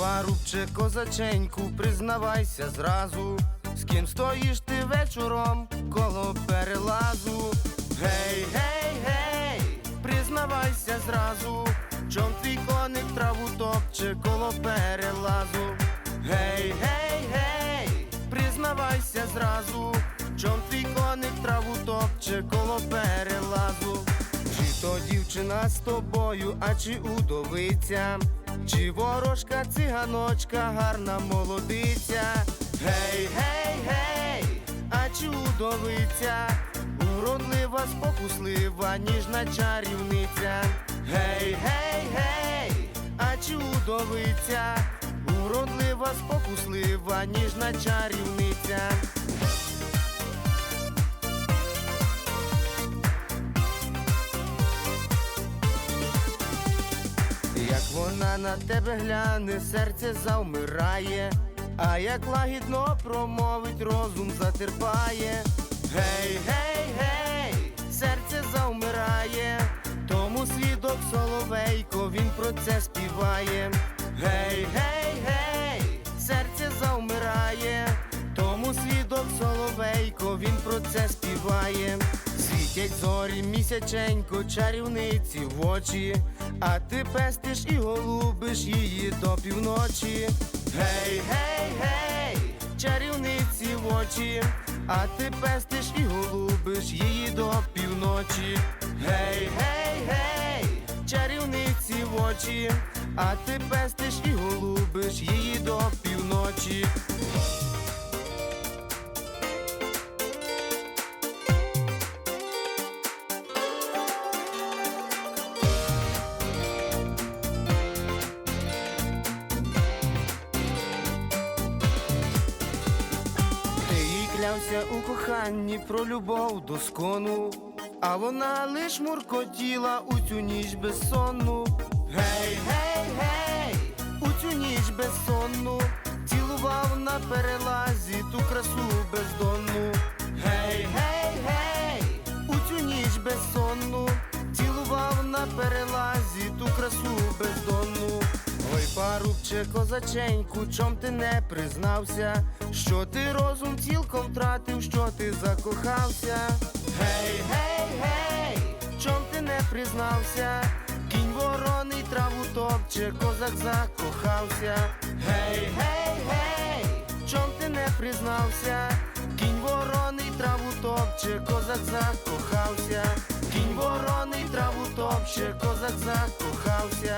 парубче, козаченьку, признавайся зразу, з ким стоїш ти вечором коло перелазу. Гей, гей, гей, признавайся зразу, чом твій коник траву топче коло перелазу. Гей, гей, гей, признавайся зразу, чом твій коник траву топче коло перелазу. Дівчина з тобою, а чи удовиця, чи ворожка циганочка, гарна молодиця. Гей, гей, гей, а чи удовиця, уродлива, спокуслива, ніжна чарівниця. Гей, гей, гей, а чи удовиця, уродлива, спокуслива, ніжна чарівниця. Вона на тебе гляне, серце завмирає, а як лагідно промовить, розум затерпає. Гей, гей, гей, серце завмирає, тому свідок соловейко, він про це співає. Гей, гей, гей, серце завмирає, тому свідок соловейко, він про це співає. Світять зорі місяченько, чарівниці в очі, а ти пестиш і голубиш її до півночі. Гей, гей, гей, чарівниці в очі, а ти пестиш і голубиш її до півночі. Гей, гей, гей, чарівниці в очі, а ти пестиш і голубиш її до півночі. Клявся у коханні про любов до скону, а вона лиш муркотіла у цю ніч безсонну. Гей, гей, гей, у цю ніч безсонну, цілував на перелазі ту красу бездонну. Гей, гей, гей, у цю ніч безсонну, цілував на перелазі ту красу бездонну. Парубче, козаченьку, чом ти не признався, що ти розум цілком втратив, що ти закохався. Гей, гей, гей, чом ти не признався, кінь вороний траву топче, козак закохався. Гей, гей, гей, чом ти не признався, кінь вороний траву топче, козак закохався. Кінь вороний траву топче, козак закохався.